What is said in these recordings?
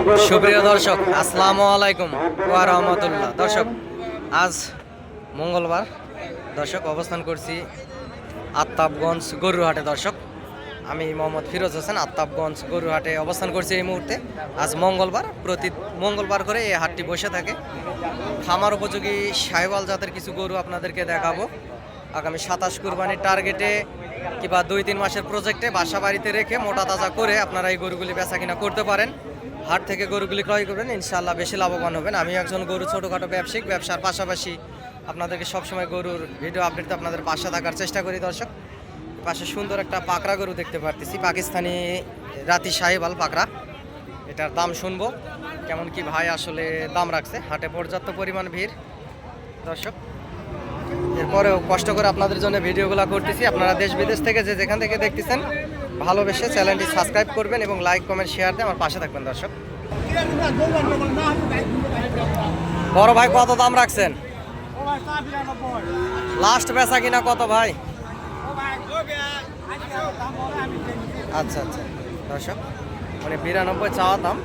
সুপ্রিয় দর্শক আসসালামু আলাইকুম ওয়া রহমতুল্লাহ। দর্শক আজ মঙ্গলবার। দর্শক অবস্থান করছি আত্তাবগঞ্জ গরুহাটে দর্শক আমি মোহাম্মদ ফিরোজ হোসেন আত্তাবগঞ্জ গরুহাটে অবস্থান করছি এই মুহূর্তে। আজ মঙ্গলবার প্রতি মঙ্গলবার করে এই হাটটি বসে থাকে। খামার উপযোগী সাহেবাল জাতের কিছু গরু আপনাদেরকে দেখাবো। আগামী সাতাশ কুরবানির টার্গেটে কিংবা দুই তিন মাসের প্রজেক্টে বাসা বাড়িতে রেখে মোটা তাজা করে আপনারা এই গরুগুলি বেচা কিনা করতে পারেন। হাট থেকে গরুগুলি ক্রয় করবেন ইনশাল্লাহ বেশি লাভবান হবেন। আমি একজন গরু ছোটোখাটো ব্যবসায়িক, ব্যবসার পাশাপাশি আপনাদেরকে সবসময় গরুর ভিডিও আপডেট আপনাদের পাশে থাকার চেষ্টা করি, দর্শক। পাশে সুন্দর একটা পাকড়া গরু দেখতে পারতেছি, পাকিস্তানি রাতি সাহেবাল পাকড়া। এটার দাম শুনব, কেমন কি ভাই আসলে দাম রাখছে, হাটে পর্যাপ্ত পরিমাণ ভিড়। দর্শক, এরপরেও কষ্ট করে আপনাদের জন্য ভিডিওগুলো করতেছি, আপনারা দেশ বিদেশ থেকে যে যেখান থেকে দেখতেছেন ভালোবেসে চ্যানেলটি সাবস্ক্রাইব করবেন এবং লাইক, কমেন্ট, শেয়ার দিয়ে আমার পাশে থাকবেন, দর্শক। বড় ভাই, কত দাম রাখছেন? লাস্ট বেচা কিনা কত ভাই? আচ্ছা আচ্ছা দর্শক মানে বিরানব্বই চাওয়া দাম।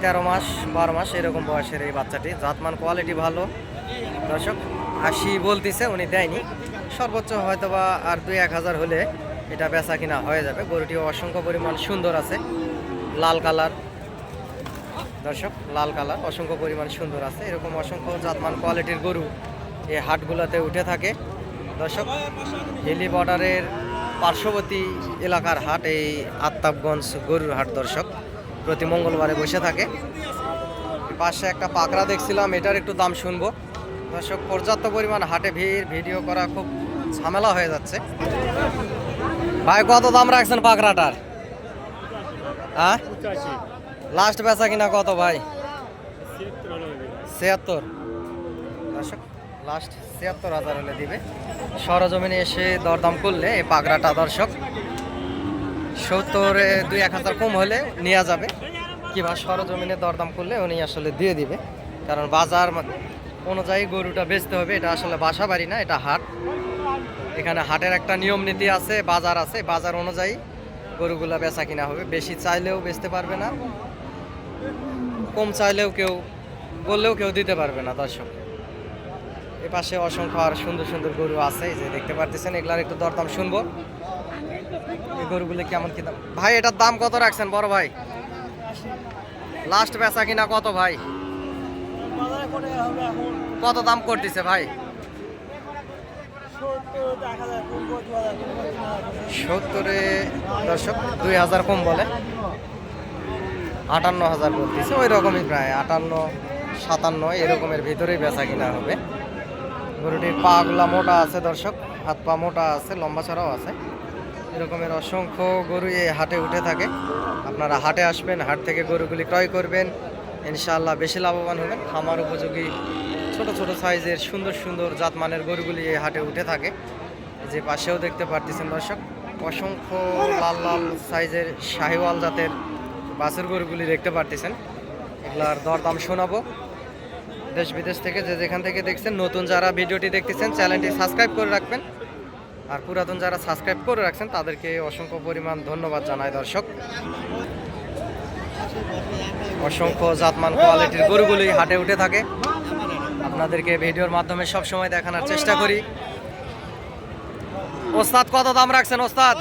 তেরো মাস, বারো মাস এরকম বয়সের এই বাচ্চাটি। জাতমান কোয়ালিটি ভালো। দর্শক, আশি বলতিছে, উনি দেয়নি। সর্বোচ্চ হয়তো বা আর দুই এক হাজার হলে এটা বেচা কিনা হয়ে যাবে। গরুটি অসংখ্য পরিমাণ সুন্দর আছে। লাল কালার। দর্শক, লাল কালার, অসংখ্য পরিমাণ সুন্দর আছে। এরকম অসংখ্য জাতমান কোয়ালিটির গরু এই হাটগুলোতে উঠে থাকে। দর্শক হিলি বর্ডারের পার্শ্ববর্তী এলাকার হাট এই আত্তাবগঞ্জ গরুর হাট দর্শক, প্রতি মঙ্গলবারে বসে থাকে। পাশে একটা পাকড়া দেখছিলাম, এটার একটু দাম শুনব। দর্শক, পর্যাপ্ত পরিমাণ হাটে ভিড়, ভিডিও করা খুব ঝামেলা হয়ে যাচ্ছে। ভাই কত দাম রাখছেন পাকড়াটার? হ্যাঁ? লাস্ট বেচা কিনা কত ভাই? ছিয়াত্তর। দর্শক লাস্ট ছিয়াত্তর হাজার হলে দিবে। সরজমিনে এসে দরদাম করলে এই পাগড়াটা দর্শক সত্তরে দুই এক হাজার কম হলে নেওয়া যাবে। কিংবা সরজমিনে দরদাম করলে উনি আসলে দিয়ে দিবে। কারণ বাজার অনুযায়ী গরুটা বেচতে হবে এটা আসলে বাসা বাড়ি না এটা হাট। এখানে হাটের একটা নিয়ম নীতি আছে, বাজার আছে। বাজার অনুযায়ী গরুগুলা বেচা কিনা হবে। বেশি চাইলেও বেচতে পারবে না, কম চাইলেও কেউ, বললেও কেউ দিতে পারবে না দর্শক। এ পাশে অসংখ্য আর সুন্দর সুন্দর গরু আছে যে দেখতে পারতেছেন, এগুলার একটু দরদাম শুনব। এই গরুগুলো কেমন কি দাম? ভাই, এটার দাম কত রাখছেন, বড় ভাই? লাস্ট বেচা কিনা কত ভাই? কত দাম করতেছে ভাই? সত্তরে দর্শক দুই হাজার কম বলে। আটান্ন হাজার বলতেছে ওই রকমই প্রায়। আটান্ন, সাতান্ন, এরকমের ভিতরেই বেচা কিনা হবে। গরুটির পাগুলা মোটা আছে দর্শক, হাত পা মোটা আছে, লম্বা ছাড়াও আছে। এরকমের অসংখ্য গরু এই হাটে উঠে থাকে। আপনারা হাটে আসবেন, হাট থেকে গরুগুলি ক্রয় করবেন। ইনশাআল্লাহ বেশি লাভবান হবেন। খামার উপযোগী ছোট ছোট সাইজের সুন্দর সুন্দর জাতমানের গরুগুলি এই হাটে উঠে থাকে। যে পাশেও দেখতে পারতেছেন দর্শক, অসংখ্য লাল লাল সাইজের শাহিওয়াল জাতের বাসের গরুগুলি দেখতে পারতেছেন। এগুলার দরদাম শোনাবো। দেশ বিদেশ থেকে যে যেখান থেকে দেখছেন, নতুন যারা ভিডিওটি দেখতেছেন, চ্যানেলটি সাবস্ক্রাইব করে রাখবেন। আর পুরাতন যারা সাবস্ক্রাইব করে রাখছেন, তাদেরকে অসংখ্য পরিমাণ ধন্যবাদ জানায় দর্শক। অসংখ্য জাতমান কোয়ালিটির গরুগুলি হাটে উঠে থাকে। আপনাদেরকে ভিডিওর মাধ্যমে সব সময় দেখানোর চেষ্টা করি। ওস্তাদ, কত দাম রাখছেন, ওস্তাদ?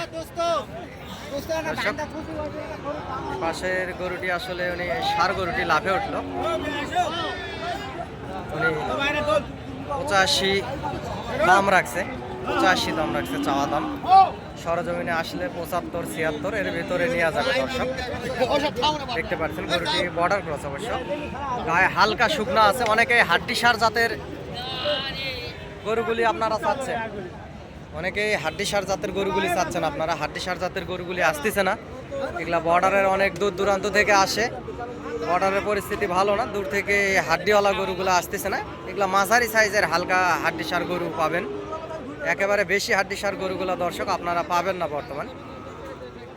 পাশের গরুটি আসলে উনি সার গরুটি লাভে উঠল। উনি পঁচাশি দাম রাখছে। পঁচাশি দাম রাখছে চাওয়া দাম। সরজমিনে আসলে পঁচাত্তর, ছিয়াত্তর, এর ভিতরে নেওয়া যাবে দর্শক। দেখতে পাচ্ছেন গরুটি বর্ডার ক্রস অবশ্য। গায়ে হালকা শুকনো আছে, অনেকে হাড্ডি সার জাতের গরুগুলি আপনারা চাচ্ছেন। অনেকে হাড্ডি সার জাতের গরুগুলি চাচ্ছেন, আপনারা হাড্ডি সার জাতের গরুগুলি আসতেছে না। এগুলা বর্ডারের অনেক দূর দূরান্ত থেকে আসে। বর্ডারের পরিস্থিতি ভালো না, দূর থেকে হাড্ডিওয়ালা গরুগুলো আসতেছে না। এগুলা মাঝারি সাইজের হালকা হাড্ডি সার গরু পাবেন। একেবারে বেশি হাড্ডি সার গরুগুলো দর্শক আপনারা পাবেন না বর্তমান।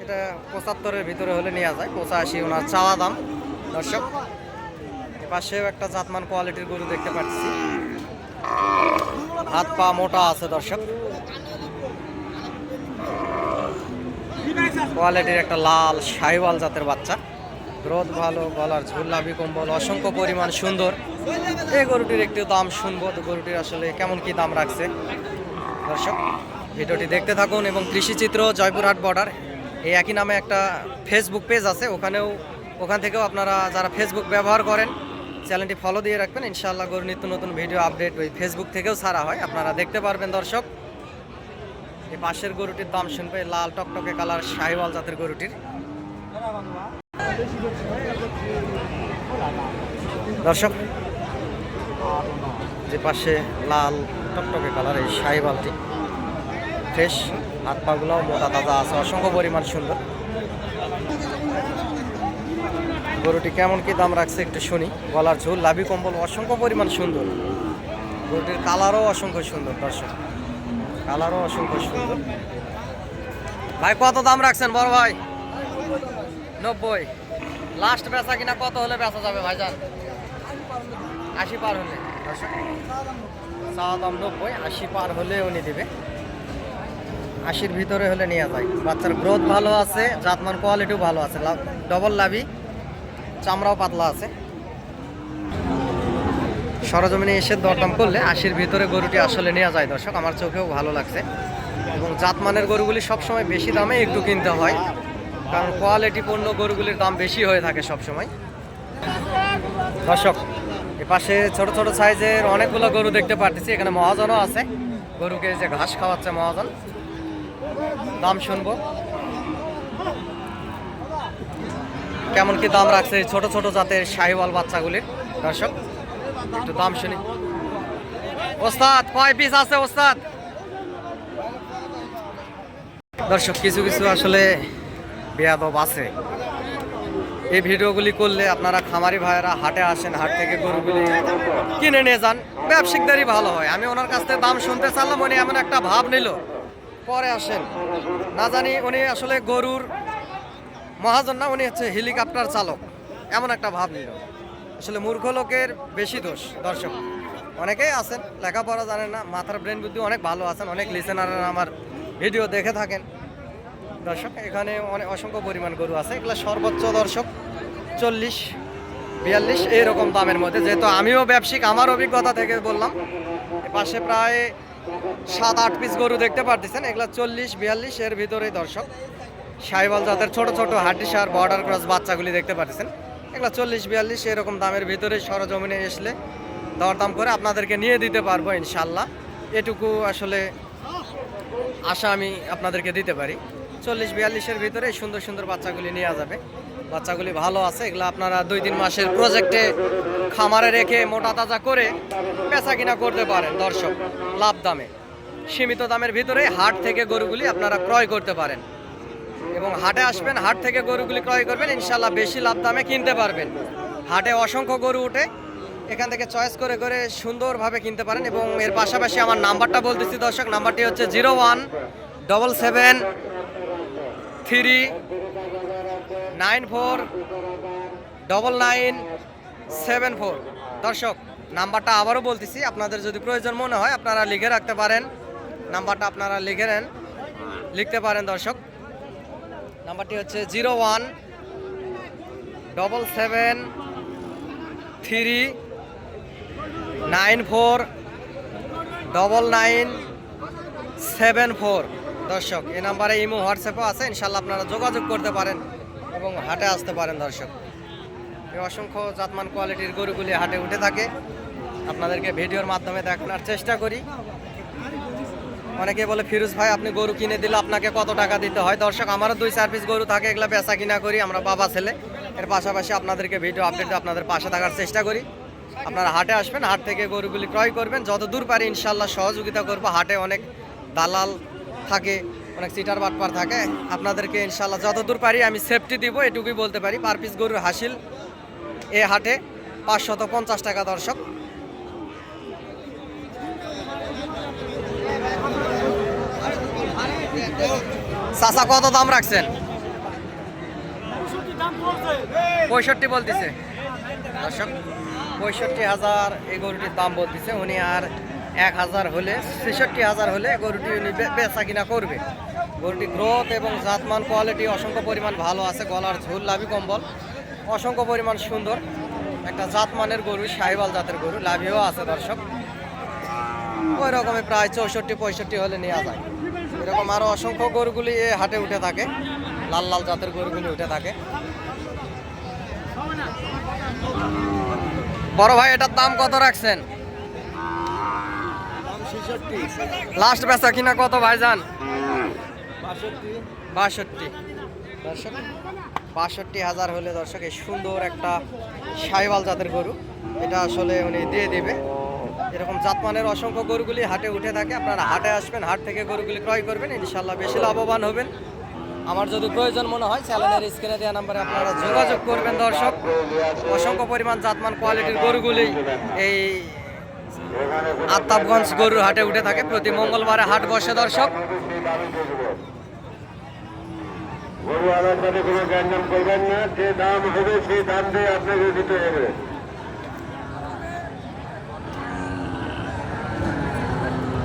এটা পঁচাত্তরের ভিতরে হলে নেওয়া যায়, পঁচাশি ওনার চাওয়া দাম দর্শক। পাশেও একটা জাতমান কোয়ালিটির গরু দেখতে পাচ্ছি। হাত পা মোটা আছে দর্শক। কোয়ালিটির একটা লাল শাহিওয়াল জাতের বাচ্চা। গ্রোথ ভালো, গলার ঝুল লাভি কম্বল, অসংখ্য পরিমাণ সুন্দর। এই গরুটির একটু দাম শুনব, তো গরুটির আসলে কেমন কি দাম রাখছে? দর্শক, ভিডিওটি দেখতে থাকুন এবং কৃষিচিত্র জয়পুরহাট বর্ডার এই একই নামে একটা ফেসবুক পেজ আছে, ওখানেও, ওখান থেকেও আপনারা যারা ফেসবুক ব্যবহার করেন চ্যানেলটি ফলো দিয়ে রাখবেন। ইনশাআল্লাহ গরু নিত্য নতুন ভিডিও আপডেট ওই ফেসবুক থেকেও ছাড়া হয়, আপনারা দেখতে পারবেন দর্শক। এই পাশের গরুটির দাম শুনবে লাল টকটকে কালার শাহিওয়াল জাতের গরুটির। দর্শক যে পাশে লাল টকটকে কালার এই শাহিওয়ালটি ফ্রেশ, হাত পাগুলোও মোটা তাজা আছে, অসংখ্য পরিমাণ সুন্দর। গরুটি কেমন কি দাম রাখছে একটু শুনি। গলার ঝুল, লাভি কম্বল অসংখ্য পরিমাণ সুন্দর। গরুটির কালারও অসংখ্য সুন্দর, দর্শক। কালারও অসংখ্য সুন্দর। ভাই, কত দাম রাখছেন বড় ভাই? নব্বই। লাস্ট বেচা কিনা কত হলে বেচা যাবে ভাইজান? আশি পার হলে। আশি পার হলে উনি দিবে। আশির ভিতরে হলে নিয়ে যায়। বাচ্চার গ্রোথ ভালো আছে, জাতমান কোয়ালিটিও ভালো আছে। ডবল লাভি চামড়াও পাতলা আছে। সরজমিনে এসে দরদাম করলে আশির ভিতরে গরুটি আসলে নেওয়া যায়, দর্শক। আমার চোখেও ভালো লাগছে। এবং জাতমানের গরুগুলি সবসময় বেশি দামে একটু কিনতে হয়। কারণ কোয়ালিটি পণ্য গরুগুলির দাম বেশি হয়ে থাকে সবসময়। দর্শক পাশে ছোট ছোট সাইজের অনেকগুলো গরু দেখতে পারতেছি। এখানে মহাজনও আছে। গরুকে যে ঘাস খাওয়াচ্ছে মহাজন। দাম শুনব। কেমন কি দাম রাখছে ছোট ছোট জাতের শাহিওয়াল বাচ্চাগুলির? দর্শক, একটু দাম শুনি। ওস্তাদ, কয় পিস আছে ওস্তাদ? দর্শক, কিছু কিছু আসলে বেয়াদব আছে। এই ভিডিওগুলি করলে আপনারা খামারি ভাইয়েরা হাটে আসেন, হাট থেকে গরুগুলি কিনে নিয়ে যান। ব্যবসায়িকদারই ভালো হয়। আমি ওনার কাছ থেকে দাম শুনতে চাইলাম, উনি এমন একটা ভাব নিল। পরে আসেন। না জানি উনি আসলে গরুর মহাজন না, উনি হচ্ছে হেলিকপ্টার চালক। এমন একটা ভাব নিল। আসলে মূর্খ লোকের বেশি দোষ, দর্শক। অনেকেই আছেন, লেখাপড়া জানেন না, মাথার ব্রেন বুদ্ধি অনেক ভালো আছেন, অনেক লিসেনাররা আমার ভিডিও দেখে থাকেন। দর্শক, এখানে অনেক অসংখ্য পরিমাণ গরু আছে। এগুলো সর্বোচ্চ দর্শক, চল্লিশ, বিয়াল্লিশ, এইরকম দামের মধ্যে। যেহেতু আমিও ব্যবসায়িক, আমার অভিজ্ঞতা থেকে বললাম পাশে প্রায় সাত, আট পিস গরু দেখতে পারতেছেন। এগুলো চল্লিশ, বিয়াল্লিশ, এর ভিতরেই দর্শক, সাইবাল জাতের ছোট ছোট হাড্ডিসার বর্ডার ক্রস বাচ্চাগুলি দেখতে পারতেছেন। এগুলো চল্লিশ, বিয়াল্লিশ, এরকম দামের ভিতরে সরজমিনে আসলে দরদাম করে আপনাদেরকে নিয়ে দিতে পারব ইনশাল্লাহ এটুকু আসলে আশা আমি আপনাদেরকে দিতে পারি। চল্লিশ বিয়াল্লিশের ভিতরে সুন্দর সুন্দর বাচ্চাগুলি নেওয়া যাবে। বাচ্চাগুলি ভালো আছে, এগুলো আপনারা দুই তিন মাসের প্রজেক্টে খামারে রেখে মোটা তাজা করে বেচা কিনা করতে পারেন দর্শক, লাভ দামে। সীমিত দামের ভিতরে হাট থেকে গরুগুলি আপনারা ক্রয় করতে পারেন। এবং হাটে আসবেন, হাট থেকে গরুগুলি ক্রয় করবেন ইনশাল্লাহ বেশি লাভ দামে কিনতে পারবেন। হাটে অসংখ্য গরু উঠে, এখান থেকে চয়েস করে করে সুন্দরভাবে কিনতে পারেন। এবং এর পাশাপাশি আমার নাম্বারটা বলতেছি দর্শক, নাম্বারটি হচ্ছে zero one double seven three nine four double nine seven four দর্শক, নাম্বারটা আবারও বলতেছি, আপনাদের যদি প্রয়োজন মনে হয়, আপনারা লিখে রাখতে পারেন। নাম্বারটা আপনারা লিখে নেন, লিখতে পারেন দর্শক। নাম্বারটি হচ্ছে zero one double seven three nine four double nine seven four দর্শক এই নাম্বারে ইমো, হোয়াটসঅ্যাপও আছে ইনশাল্লাহ আপনারা যোগাযোগ করতে পারেন এবং হাটে আসতে পারেন দর্শক। এই অসংখ্য জাতমান কোয়ালিটির গরুগুলি হাটে উঠে থাকে। আপনাদেরকে ভিডিওর মাধ্যমে দেখানোর চেষ্টা করি। অনেকে বলে, ফিরোজ ভাই, আপনি গরু কিনে দিলে আপনাকে কত টাকা দিতে হয়? দর্শক, আমারও দুই, চার পিস গরু থাকে, এগুলো বেচা কিনা করি, আমরা বাবা ছেলে। এর পাশাপাশি আপনাদেরকে ভিডিও আপডেট আপনাদের পাশে থাকার চেষ্টা করি। আপনারা হাটে আসবেন, হাট থেকে গরুগুলি ক্রয় করবেন। যত দূর পারি ইনশাল্লাহ সহযোগিতা করব। হাটে অনেক দালাল থাকে, অনেক সিটার বাটপার থাকে। আপনাদেরকে ইনশাল্লাহ যত দূর পারি আমি সেফটি দিব, এটুকুই বলতে পারি। পার পিস গরুর হাসিল এ হাটে পাঁচশত পঞ্চাশ টাকা দর্শক। চাচা, কত দাম রাখছেন? পঁয়ষট্টি বলতেছে। দর্শক, পঁয়ষট্টি হাজার এই গরুটির দাম বলতেছে। উনি আর এক হাজার হলে, ছেষট্টি হাজার হলে গরুটি বেচা কিনা করবে। গরুটি গ্রোথ এবং জাতমান, কোয়ালিটি অসংখ্য পরিমাণ ভালো আছে, গলার ঝুল, লাভি কম্বল। অসংখ্য পরিমাণ সুন্দর। একটা জাতমানের গরু সাহিবাল জাতের গরু, লাভিও আছে দর্শক। ওই রকমই প্রায় চৌষট্টি, পঁয়ষট্টি হলে নেওয়া যায়। এরকম আরও অসংখ্য গরুগুলি এ হাটে উঠে থাকে। লাল লাল জাতের গরুগুলি উঠে থাকে। বড় ভাই, এটার দাম কত রাখছেন? লাস্ট বেচা কিনা কত ভাই যান বাষট্টি। দর্শক বাষট্টি হাজার হলে দর্শক, এই সুন্দর একটা সাইবাল জাতের গরু। এটা আসলে উনি দিয়ে দেবে। এরকম জাতমানের অসংখ্য গরুগুলি হাটে উঠে থাকে। আপনারা হাটে আসবেন, হাট থেকে গরুগুলি ক্রয় করবেন। ইনশাল্লাহ বেশি লাভবান হবেন। আমার যদি প্রয়োজন মনে হয়, চ্যানেলের স্ক্রিনে দেওয়া নাম্বারে আপনারা যোগাযোগ করবেন দর্শক। অসংখ্য পরিমাণ জাতমান কোয়ালিটির গরুগুলি এই আত্তাবগঞ্জ গরুর হাটে উঠে থাকে প্রতি মঙ্গলবারে হাট বসে দর্শক গরু আলাদা করে কোনো করবেন না যে দাম হবে সেই দাম দিয়ে আপনাকে দিতে হবে